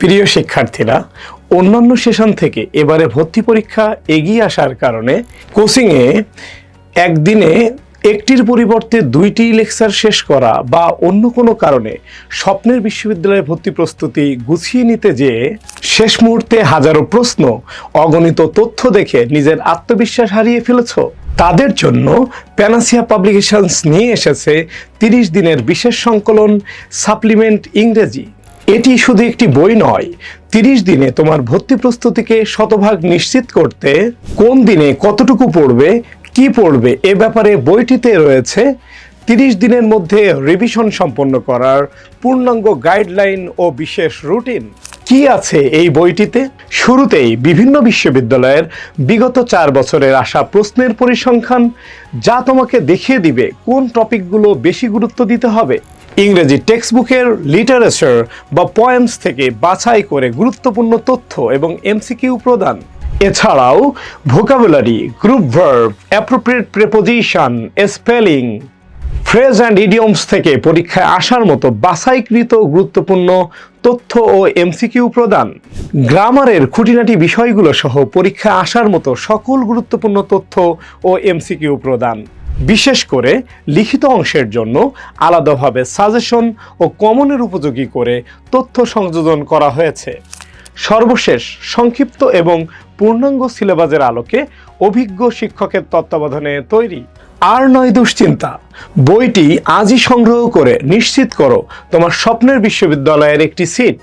প্রিয় শিক্ষার্থীরা, অন্যান্য সেশন থেকে এবারে ভর্তি পরীক্ষা এগিয়ে আসার কারণে কোচিংয়ে একদিনে একটির পরিবর্তে দুইটি লেকচার শেষ করা বা অন্য কোনো কারণে স্বপ্নের বিশ্ববিদ্যালয়ে ভর্তি প্রস্তুতি গুছিয়ে নিতে যেয়ে শেষ মুহূর্তে হাজারো প্রশ্ন, অগণিত তথ্য দেখে নিজের আত্মবিশ্বাস হারিয়ে ফেলেছ। তাদের জন্য প্যানাসিয়া পাবলিকেশনস নিয়ে এসেছে তিরিশ দিনের বিশেষ সংকলন, সাপ্লিমেন্ট ইংরেজি। এটি শুধু একটি বই নয়, তিরিশ দিনে তোমার ভর্তি প্রস্তুতিকে শতভাগ নিশ্চিত করতে কোন দিনে কতটুকু পড়বে, কি পড়বে এ ব্যাপারে বইটিতে রয়েছে তিরিশ দিনের মধ্যে রিভিশন সম্পন্ন করার পূর্ণাঙ্গ গাইডলাইন ও বিশেষ রুটিন কি আছে এই বইটিতে? শুরুতেই বিভিন্ন বিশ্ববিদ্যালয়ের বিগত চার বছরের আসা প্রশ্নের পরিসংখ্যান, যা তোমাকে দেখিয়ে দিবে কোন টপিকগুলো বেশি গুরুত্ব দিতে হবে। ইংরেজি টেক্সট বুকের লিটারেচার বা পয়েমস থেকে বাছাই করে গুরুত্বপূর্ণ তথ্য এবং এমসিকিউ প্রদান। এছাড়াও vocabulary group verb appropriate preposition spelling phrase and idioms থেকে পরীক্ষায় আসার মতো বাছাইকৃত গুরুত্বপূর্ণ তথ্য ও এমসিকিউ প্রদান। গ্রামারের খুঁটিনাটি বিষয়গুলো সহ পরীক্ষায় আসার মতো সকল গুরুত্বপূর্ণ তথ্য ও এমসিকিউ প্রদান। বিশেষ করে লিখিত অংশের জন্য আলাদাভাবে সাজেশন ও কমনের উপযোগী করে তথ্য সংযোজন করা হয়েছে। সর্বশেষ সংক্ষিপ্ত এবং পূর্ণাঙ্গ সিলেবাসের আলোকে অভিজ্ঞ শিক্ষকের তত্ত্বাবধানে তৈরি। আর নয় দুশ্চিন্তা, বইটি আজই সংগ্রহ করে নিশ্চিত করো তোমার স্বপ্নের বিশ্ববিদ্যালয়ের একটি সিট।